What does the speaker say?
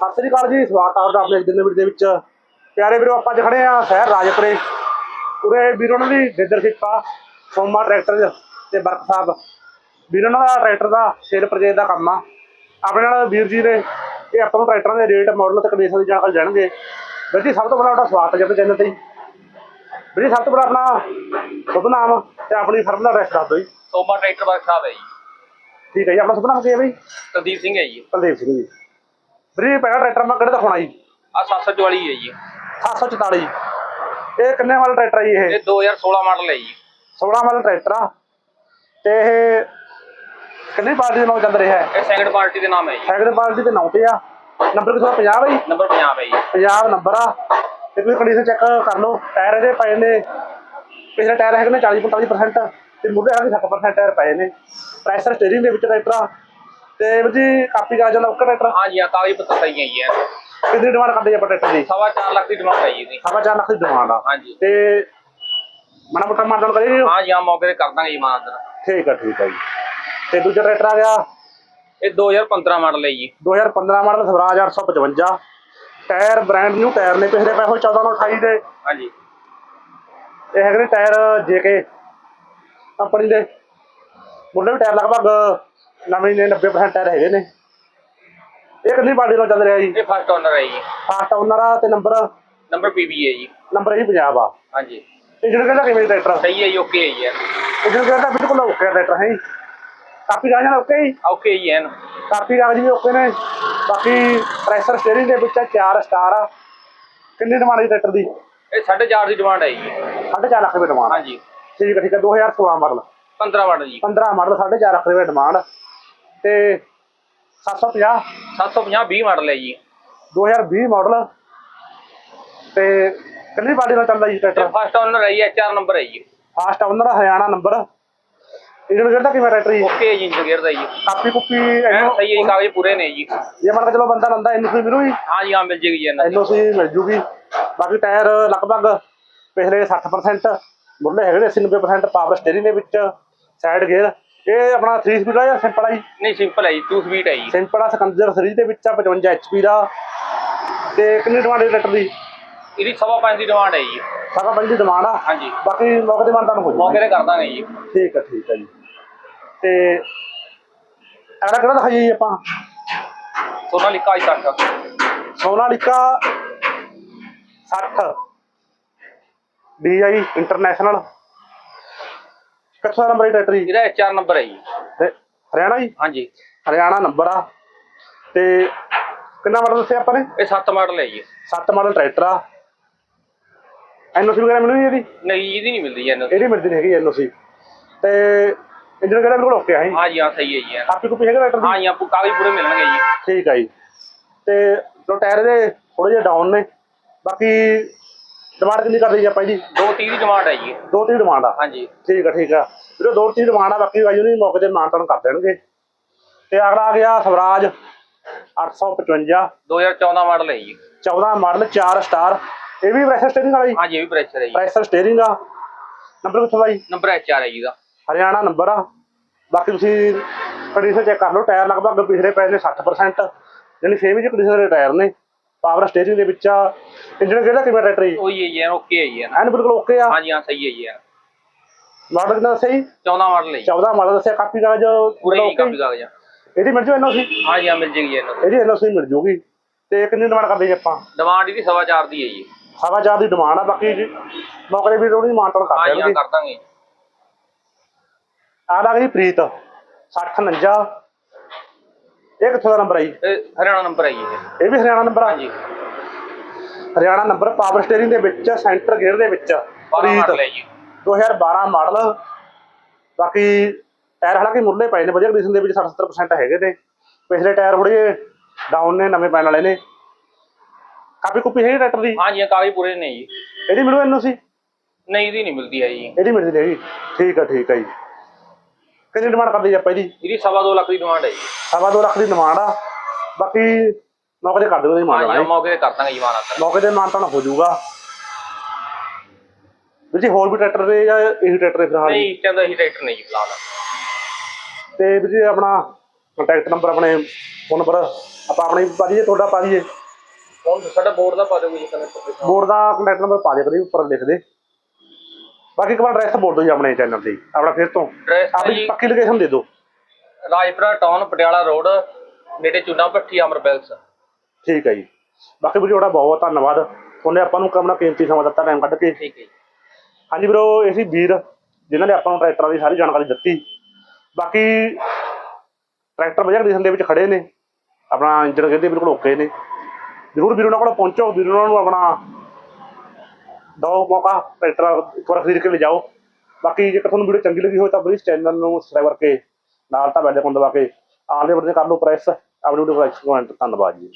ਸਤਿ ਸ੍ਰੀ ਅਕਾਲ ਜੀ ਸਵਾਗਤ ਹੈ ਤੁਹਾਡਾ ਆਪਣੇ ਅੱਜ ਦਿਨ ਵੀਡੀਓ ਦੇ ਵਿੱਚ। ਪਿਆਰੇ ਵੀਰੋ ਆਪਾਂ ਅੱਜ ਖੜੇ ਆ ਸ਼ਹਿਰ ਰਾਜਪੁਰੇ। ਉਰੇ ਵੀਰੋ ਉਹਨਾਂ ਦੀ ਡੀਲਰਸ਼ਿਪ ਆ ਸੋਮਾ ਟਰੈਕਟਰ ਤੇ ਬਰਕ ਸਾਹਿਬ। ਵੀਰੋ ਉਹਨਾਂ ਦਾ ਟਰੈਕਟਰ ਦਾ ਸੇਲ ਪਰਚੇਜ ਦਾ ਕੰਮ ਆ। ਆਪਣੇ ਨਾਲ ਵੀਰ ਜੀ ਨੇ ਇਹ ਆਪਾਂ ਨੂੰ ਟਰੈਕਟਰਾਂ ਦੇ ਰੇਟ ਮਾਡਲ ਤੇ ਕੰਡੀਸ਼ਨ ਦੀ ਜਾਣਕਾਰੀ ਜਾਣਗੇ। ਵੀਰ ਜੀ ਸਭ ਤੋਂ ਪਹਿਲਾਂ ਤੁਹਾਡਾ ਸਵਾਗਤ ਹੈ ਜੀ ਆਪਣੇ ਚੈਨਲ ਤੇ ਵੀਰ ਜੀ ਸਭ ਤੋਂ ਪਹਿਲਾਂ ਆਪਣਾ ਸ਼ੁਭ ਨਾਮ ਤੇ ਆਪਣੀ ਫਰਮ ਦਾ ਐਡਰੈਸ ਦੱਸ ਦਿਓ ਜੀ। ਸੋਮਾ ਟਰੈਕਟਰ ਵਰਕਸ਼ਾਪ ਹੈ ਜੀ। ਠੀਕ ਹੈ ਜੀ ਆਪਣਾ ਸ਼ੁਭ ਨਾਮ ਕੀ ਹੈ ਬਈ? ਕੁਲਦੀਪ ਸਿੰਘ ਹੈ ਜੀ। ਕੁਲਦੀਪ ਸਿੰਘ ਜੀ। ਵੀਰ ਪਹਿਲਾ ਟਰੈਕਟਰ ਮੈਂ ਕਿਹੜਾ ਦਿਖਾਉਣਾ ਜੀ? ਆ 744 ਹੈ ਜੀ। 744 ਇਹ ਕਿੰਨੇ ਵਾਲਾ ਟਰੈਕਟਰ ਹੈ ਇਹ? ਇਹ 2016 ਮਾਡਲ ਹੈ ਜੀ। 16 ਵਾਲਾ ਟਰੈਕਟਰ ਆ। ਤੇ ਇਹ ਕਿੰਨੀ ਪਾਰਟੀ ਦੇ ਨਾਲ ਚੱਲ ਰਿਹਾ ਹੈ? ਇਹ ਸੈਕੰਡ ਪਾਰਟੀ ਦੇ ਨਾਮ ਹੈ ਜੀ। ਸੈਕੰਡ ਪਾਰਟੀ ਦੇ ਨਾਂ ਤੇ ਆ। ਨੰਬਰ ਕਿਥੋਂ 50 ਹੈ ਜੀ ਨੰਬਰ 50 ਹੈ ਜੀ 50 ਨੰਬਰ ਆ। ਤੇ ਤੁਸੀਂ ਕੰਡੀਸ਼ਨ ਚੈੱਕ ਕਰ ਲਓ। ਟਾਇਰ ਇਹਦੇ ਪਏ ਨੇ। ਪਿਛਲੇ ਟਾਇਰ ਹੈਗੇ ਨੇ 40 45% ਤੇ ਮੁੱਢੇ ਹੈਗੇ 60% ਟਾਇਰ ਪਏ ਨੇ। ਪ੍ਰੈਸ਼ਰ ਸਟੀਅਰਿੰਗ ਦੇ ਵਿੱਚ ਟਰੈਕਟਰ ਆ। ਤੇ ਵੀਰ ਜੀ ਕਾਪੀ ਕਰਾ ਜਾਂਦਾ ਉੱਕਰ ਟਰੈਕਟਰ ਹਾਂ ਜੀ ਹਾਂ ਕਾਗਜ਼ ਪੱਤਰ ਸਹੀ ਹੈ ਜੀ ਇਹ। ਕਿੰਨੀ ਡਿਮਾਂਡ ਕਰਦੇ ਜੀ ਆਪਾਂ ਟਰੈਕਟਰ ਦੀ? ਦੀ ਡਿਮਾਂਡ ਹੈ ਜੀ ਇਹਦੀ। ਸਵਾ ਚਾਰ ਲੱਖ ਦੀ ਡਿਮਾਂਡ ਆ। ਹਾਂ ਜੀ ਤੇ ਮਨਾ ਮੋਟਾ ਮਾਡਲ ਕਰੀ ਹਾਂ ਜੀ ਹਾਂ ਮੌਕੇ ਤੇ ਕਰ ਦਾਂਗੇ ਜੀ ਮਾਨਦਰ ਠੀਕ ਆ ਠੀਕ ਆ ਜੀ। ਤੇ ਦੂਜਾ ਟਰੈਕਟਰ ਆ ਗਿਆ? ਇਹ 2015 ਮਾਡਲ ਹੈ ਜੀ। 2015 model Swaraj 855 tyre brand new tyre ਨੇ ਪਿਛਲੇ ਪਏ ਹੋਏ 14 ਨੂੰ 28 ਦੇ। ਹਾਂ ਜੀ ਇਹ ਹੈਗੇ ਨੇ ਟਾਇਰ ਜੇਕੇ ਕੰਪਨੀ ਦੇ। ਮੁੱਢਲੇ ਵੀ ਟਾਇਰ ਲਗਭਗ ਨਵੇਂ ਨੇ 90% ਟਾਇਰ ਹੈਗੇ ਨੇ। ਇਹ ਕਿੰਨੀ ਬਾਡੀ ਨਾਲ ਚੱਲ ਰਿਹਾ ਜੀ? ਇਹ ਫਸਟ ਓਨਰ ਹੈ ਜੀ। ਫਾਸਟ ਓਨਰ ਆ ਤੇ ਨੰਬਰ ਨੰਬਰ ਪੀਬੀ ਹੈ ਜੀ। ਨੰਬਰ ਇਹ ਪੰਜਾਬ ਆ। ਹਾਂ ਜੀ ਇੰਜਨ ਕਿਹੜਾ ਕਿਵੇਂ ਟਰੈਕਟਰ ਸਹੀ ਹੈ ਜੀ ਓਕੇ ਹੈ ਜੀ ਇਹ। ਇੰਜਨ ਕਿਹੜਾ ਬਿਲਕੁਲ ਓਕੇ ਟਰੈਕਟਰ ਹੈ ਜੀ। ਕਾਪੀ ਕਾਗਜ਼ਾਂ ਓਕੇ ਜੀ ਓਕੇ ਜੀ ਐਨ ਕਾਪੀ ਕਾਗਜ਼ ਵੀ ਓਕੇ ਨੇ। ਬਾਕੀ ਪ੍ਰੈਸ਼ਰ ਸਟੀਅਰਿੰਗ ਦੇ ਵਿੱਚ 4 ਸਟਾਰ ਆ। ਕਿੰਨੀ ਡਿਮਾਂਡ ਹੈ ਟਰੈਕਟਰ ਦੀ? ਇਹ 4.5 ਦੀ ਡਿਮਾਂਡ ਹੈ ਜੀ। 4.5 ਲੱਖ ਰੁਪਏ ਡਿਮਾਂਡ ਹਾਂ ਜੀ ਠੀਕ ਹੈ ਠੀਕ ਹੈ 2016 ਮਾਡਲ 15 ਮਾਡਲ ਜੀ। 15 ਮਾਡਲ 4.5 ਲੱਖ ਰੁਪਏ ਡਿਮਾਂਡ ਤੇ 750 750 20 ਮਾਡਲ ਹੈ ਜੀ। 2020 ਮਾਡਲ। ਤੇ ਕਿੰਨੀ ਪਾਰਟੀ ਨਾਲ ਚੱਲਦਾ ਜੀ ਟਰੈਕਟਰ? ਫਸਟ ਓਨਰ ਹੈ ਜੀ ਐਚਆਰ ਨੰਬਰ ਹੈ ਜੀ। ਫਾਸਟ ਓਨਰ ਦਾ ਹਰਿਆਣਾ ਨੰਬਰ। ਇੰਜਨ ਕਿਹੜਾ ਕਿਵੇਂ ਟਰੈਕਟਰ ਜੀ? ਓਕੇ ਜੀ ਇੰਜਨ ਗੇਅਰ ਦਾ ਜੀ। ਕਾਪੀ ਕੁੱਪੀ ਇਹਨੂੰ ਸਹੀ ਹੈ ਕਾਗਜ਼ ਪੂਰੇ ਨੇ ਜੀ। ਇਹ ਮੰਨ ਕੇ ਚਲੋ ਬੰਦਾ ਲੰਦਾ ਇਹਨੂੰ ਕੋਈ ਮਿਲੂ ਜੀ ਹਾਂ ਜੀ ਹਾਂ ਮਿਲ ਜੇਗੀ ਜੀ ਇਹਨਾਂ ਦੀ ਐਨਓਸੀ ਮਿਲ ਜੂਗੀ। ਬਾਕੀ ਟਾਇਰ ਲਗਭਗ ਪਿਛਲੇ 60% ਮੁੱਢਲੇ ਹੈਗੇ ਨੇ 80-90% ਪਾਵਰ ਸਟੀਅਰਿੰਗ ਦੇ ਵਿੱਚ ਸਾਈਡ ਗੇਅਰ ਇਹ ਆਪਣਾ 3 ਸਪੀਡ ਆ ਜਾਂ ਸਿੰਪਲ ਆ ਜੀ? ਨਹੀਂ ਸਿੰਪਲ ਹੈ ਜੀ 2 ਸਪੀਡ ਹੈ ਜੀ। ਸਿੰਪਲ ਆ ਸਕੰਜਰ ਸੀਰੀਜ਼ ਦੇ ਵਿੱਚ ਆ 55 HP ਦਾ। ਤੇ ਕਿੰਨੀ ਡਿਮਾਂਡ ਹੈ ਟਰੈਕਟਰ ਦੀ? ਇਹਦੀ ਸਵਾ ਪੰਜ ਦੀ ਡਿਮਾਂਡ ਹੈ ਜੀ। ਸਾਰਾ ਪੰਜ ਦੀ ਡਿਮਾਂਡ ਆ? ਹਾਂ ਜੀ ਬਾਕੀ ਮੌਕੇ ਤੇ ਮਾਨਤਾ ਨੂੰ ਹੋ ਮੌਕੇ ਜਾਊਗਾ ਤੇ ਕਰ ਦਾਂਗੇ ਜੀ। ਠੀਕ ਆ ਠੀਕ ਆ ਜੀ। ਤੇ ਅਗਲਾ ਕਿਹੜਾ ਦਿਖਾਈਏ ਜੀ ਆਪਾਂ? Sonalika i 60 Sonalika 60 DI International ਕਿੱਥੋਂ ਦਾ ਨੰਬਰ ਹੈ ਟਰੈਕਟਰ ਜੀ? ਇਹਦਾ ਐਚਆਰ ਨੰਬਰ ਹੈ ਜੀ। ਤੇ ਹਰਿਆਣਾ ਜੀ? ਹਾਂ ਜੀ ਹਰਿਆਣਾ ਨੰਬਰ ਆ। ਤੇ ਕਿੰਨਾ ਮਾਡਲ ਦੱਸਿਆ ਆਪਾਂ ਨੇ? ਇਹ 7 ਮਾਡਲ ਹੈ ਜੀ। 7 ਮਾਡਲ ਟਰੈਕਟਰ ਆ। ਐਨਓਸੀ ਵਗੈਰਾ ਮਿਲੂ ਜੀ ਇਹਦੀ? ਨਹੀਂ ਇਹਦੀ ਨਹੀਂ ਮਿਲਦੀ ਇਹਨੂੰ ਇਹਦੀ ਮਿਲਦੀ ਨਹੀਂ ਹੈਗੀ ਐਨਓਸੀ ਤੇ ਇੰਜਨ ਕਿਹੜਾ ਬਿਲਕੁਲ ਓਕੇ ਆ ਜੀ? ਹਾਂ ਜੀ ਹਾਂ ਸਹੀ ਹੈ। ਜੀ। ਕਾਪੀ ਕੁਪੀ ਹੈਗਾ ਟਰੈਕਟਰ ਦੀ? ਹਾਂ ਜੀ ਆਪੂ ਕਾਗਜ਼ ਪੂਰੇ ਮਿਲਣਗੇ ਜੀ। ਠੀਕ ਆ ਜੀ। ਤੇ ਜੋ ਟਾਇਰ ਦੇ ਥੋੜੇ ਜਿਹਾ ਡਾਊਨ ਨੇ। ਬਾਕੀ ਡਿਮਾਂਡ ਕਿੰਨੀ ਕਰਦੇ ਜੀ ਆਪਾਂ ਜੀ? 230 ਦੀ ਡਿਮਾਂਡ ਹੈ ਜੀ। ਦੋ ਤੀਹ ਡਿਮਾਂਡ ਆ? ਹਾਂ ਜੀ ਠੀਕ ਆ ਠੀਕ ਆ। ਵੀਰੇ ਦੋ ਤੀਹ ਡਿਮਾਂਡ ਆ ਬਾਕੀ ਬਾਈ ਉਹਨੇ ਮੌਕੇ ਤੇ ਮਾਨਤਨ ਕਰ ਦੇਣਗੇ। ਤੇ ਅਗਲਾ ਆ ਗਿਆ ਸਵਰਾਜ 855 2014 ਮਾਡਲ ਹੈ ਜੀ। 14 ਮਾਡਲ 4 ਸਟਾਰ ਇਹ ਵੀ ਪ੍ਰੈਸ਼ਰ ਸਟੀਅਰਿੰਗ ਵਾਲਾ ਜੀ? ਹਾਂ ਜੀ ਇਹ ਵੀ ਪ੍ਰੈਸ਼ਰ ਹੈ ਜੀ। ਪ੍ਰੈਸ਼ਰ ਸਟੀਅਰਿੰਗ ਆ। ਨੰਬਰ ਕਿੱਥੋਂ ਦਾ ਜੀ? ਨੰਬਰ ਐਚਆਰ ਹੈ ਜੀ ਦਾ। ਹਰਿਆਣਾ ਨੰਬਰ ਆ। ਬਾਕੀ ਤੁਸੀਂ ਕੰਡੀਸ਼ਨ ਚੈੱਕ ਕਰ ਲਓ ਟਾਇਰ ਲਗਭਗ ਪਿਛਲੇ ਨੇ 60% ਯਾਨੀ ਸੇਮ ਜਿਹੇ ਕੰਡੀਸ਼ਨ ਦੇ ਟਾਇਰ ਨੇ। ਪਾਵਰ ਸਟੀਅਰਿੰਗ ਦੇ ਵਿੱਚ ਆ। ਇੰਜਨ ਕਿਹੜਾ ਕਿਵੇਂ ਟਰੈਕਟਰ ਜੀ? ਉਹੀ ਹੈ ਜੀ ਓਕੇ ਹੈ ਜੀ। ਐਨ। ਬਿਲਕੁਲ ਓਕੇ ਆ। ਹਾਂ ਜੀ ਹਾਂ ਸਹੀ ਹੈ ਜੀ। ਮਾਡਲ ਕਿੰਨਾ ਜੀ? 14 ਮਾਡਲ ਹੈ ਜੀ। 14 ਮਾਡਲ ਦੱਸਿਆ ਕਾਪੀ ਕਾਗਜ਼ ਪੂਰੇ okay? ਕਾਪੀ ਕਾਗਜ਼ ਇਹਦੀ ਮਿਲ ਜੂ ਐਨਓਸੀ ਹਾਂ ਜੀ ਹਾਂ ਮਿਲ ਜੇਗੀ ਇਹਨੂੰ ਇਹਦੀ ਐਨਓਸੀ ਮਿਲ ਜੂਗੀ। ਤੇ ਕਿੰਨੀ ਡਿਮਾਂਡ ਕਰਦੇ ਜੀ ਆਪਾਂ? ਡਿਮਾਂਡ ਇਹਦੀ ਸਵਾ ਚਾਰ ਦੀ ਹੈ ਜੀ। ਸਵਾ ਚਾਰ ਦੀ ਡਿਮਾਂਡ ਆ ਬਾਕੀ ਜੀ। ਮੌਕੇ ਵੀ ਥੋੜੀ ਮਾਨਤਨ ਕਰ ਹਾਂ ਦੇਣਗੇ ਕਰ ਦਾਂਗੇ। ਆ ਲੱਗ ਜੀ ਪ੍ਰੀਤ 60 49 ਇਹ ਕਿੱਥੋਂ ਦਾ ਨੰਬਰ ਆ ਜੀ? ਇਹ ਹਰਿਆਣਾ ਨੰਬਰ ਹੈ ਜੀ ਇਹ। ਇਹ ਵੀ ਹਰਿਆਣਾ ਨੰਬਰ ਆ? ਹਾਂ ਜੀ ਹਰਿਆਣਾ ਨੰਬਰ ਪਾਵਰ ਸਟੀਅਰਿੰਗ ਦੇ ਵਿੱਚ ਸੈਂਟਰ ਗੇਅਰ ਦੇ ਵਿੱਚ। 12 ਪ੍ਰੀਤ ਮਾਡਲ ਹੈ ਜੀ। 2012 ਮਾਡਲ ਬਾਕੀ ਟਾਇਰ ਹਾਲਾਂਕਿ ਮੁੱਢਲੇ ਪਏ ਨੇ ਵਧੀਆ ਕੰਡੀਸ਼ਨ ਦੇ ਵਿੱਚ 60-70% ਹੈਗੇ ਨੇ। ਪਿਛਲੇ ਟਾਇਰ ਥੋੜੇ ਡਾਊਨ ਨੇ ਨਵੇਂ ਪੈਣ ਵਾਲੇ ਨੇ। ਕਾਪੀ ਕੁਪੀ ਹੈਗੀ ਟਰੈਕਟਰ ਦੀ? ਹਾਂ ਜੀ ਹਾਂ ਕਾਗਜ਼ ਪੂਰੇ ਨੇ ਜੀ। ਇਹਦੀ ਮਿਲੂ ਇਹਨੂੰ ਸੀ ਨਹੀਂ ਇਹਦੀ ਨਹੀਂ ਮਿਲਦੀ ਹੈ ਜੀ। ਇਹਦੀ ਮਿਲਦੀ ਹੈਗੀ। ਠੀਕ ਆ ਠੀਕ ਆ ਜੀ। ਕਿੰਨੀ ਡਿਮਾਂਡ ਕਰਦੇ ਜੀ ਆਪਾਂ ਇਹਦੀ ਇਹਦੀ ਸਵਾ ਦੋ ਲੱਖ ਦੀ ਡਿਮਾਂਡ ਹੈ ਜੀ। ਸਵਾ ਦੋ ਲੱਖ ਦੀ ਡਿਮਾਂਡ ਆ। ਬਾਕੀ ਮੌਕੇ ਤੇ ਕਰ ਦਿਓ ਹਾਂ ਜੀ ਹਾਂ ਮਾਨ ਮੌਕੇ ਤੇ ਕਰ ਦਾਂਗੇ ਜੀ ਮਾਨਾ ਮੌਕੇ ਤੇ ਮਾਨ ਤਾਂ ਹੋ ਜਾਊਗਾ। ਵੀਰ ਜੀ ਹੋਰ ਵੀ ਟਰੈਕਟਰ ਦੇ ਜਾਂ ਇਹੀ ਟਰੈਕਟਰ ਦੇ ਫਿਲਹਾਲ? ਨਹੀਂ ਕਹਿੰਦਾ ਹੀ ਟਰੈਕਟਰ ਨਹੀਂ ਜੀ ਫਿਲਹਾਲ। ਤੇ ਵੀਰ ਜੀ ਆਪਣਾ ਕੰਟੈਕਟ ਨੰਬਰ ਆਪਣੇ ਫੋਨ ਨੰਬਰ ਆਪਾਂ ਆਪਣੀ ਪਾ ਦਈਏ ਤੁਹਾਡਾ ਪਾ ਦਈਏ। ਹੁਣ ਸਾਡਾ ਬੋਰਡ ਦਾ ਪਾ ਦਿਓ ਜੀ ਕਨੈਕਟ ਬੋਰਡ ਦਾ ਕੰਟੈਕਟ ਨੰਬਰ ਪਾ ਦੇ ਕਰੀ ਉੱਪਰ ਲਿਖ ਦੇ। ਬਾਕੀ ਇੱਕ ਵਾਰ ਐਡਰੈਸ ਬੋਲ ਦਿਓ ਜੀ ਆਪਣੇ ਚੈਨਲ ਤੇ ਆਪਣਾ ਫਿਰ ਤੋਂ। ਆਪਣੀ ਜੀ। ਪੱਕੀ ਲੋਕੇਸ਼ਨ ਦੇ ਦਿਓ। ਰਾਜਪੁਰਾ ਟਾਊਨ ਪਟਿਆਲਾ ਰੋਡ ਨੇੜੇ ਚੁੱਲਾ ਭੱਠੀ ਅਮਰਬੈਲਸ ਠੀਕ ਹੈ ਜੀ। ਬਾਕੀ ਵੀਡੀਓ ਤੁਹਾਡਾ ਬਹੁਤ ਬਹੁਤ ਧੰਨਵਾਦ। ਉਹਨੇ ਆਪਾਂ ਨੂੰ ਆਪਣਾ ਕੀਮਤੀ ਸਮਾਂ ਦਿੱਤਾ ਟਾਈਮ ਕੱਢ ਕੇ। ਠੀਕ ਹੈ ਜੀ। ਹਾਂਜੀ ਵੀਰੋ ਇਹ ਸੀ ਵੀਰ ਜਿਨ੍ਹਾਂ ਨੇ ਆਪਾਂ ਨੂੰ ਟਰੈਕਟਰਾਂ ਦੀ ਸਾਰੀ ਜਾਣਕਾਰੀ ਦਿੱਤੀ। ਬਾਕੀ ਟਰੈਕਟਰ ਵਧੀਆ ਕੰਡੀਸ਼ਨ ਦੇ ਵਿੱਚ ਖੜੇ ਨੇ। ਆਪਣਾ ਇੰਜਨ ਕਹਿੰਦੇ ਬਿਲਕੁਲ ਓਕੇ ਨੇ। ਜ਼ਰੂਰ ਵੀਰੋ ਨਾਲ ਕੋਲ ਪਹੁੰਚੋ ਵੀਰੋ ਨਾਲ ਨੂੰ ਆਪਣਾ ਦੋ ਮੌਕਾ ਟਰੈਕਟਰ ਇੱਕ ਖਰੀਦ ਕੇ ਲਿਜਾਓ। ਬਾਕੀ ਜੇਕਰ ਤੁਹਾਨੂੰ ਵੀਡੀਓ ਚੰਗੀ ਲੱਗੀ ਹੋਵੇ ਤਾਂ ਪਲੀਜ਼ ਚੈਨਲ ਨੂੰ ਸਬਸਕ੍ਰਾਈਬ ਕਰਕੇ ਨਾਲ ਤਾਂ ਬੈਲ ਆਈਕਨ ਦਬਾ ਕੇ ਆਲੇ ਬਟਨ ਕਰ ਲਓ ਪ੍ਰੈਸ ਆਪਣੀ ਵੀਡੀਓ ਲਾਈਕ ਕਮੈਂਟ ਧੰਨਵਾਦ ਜੀ।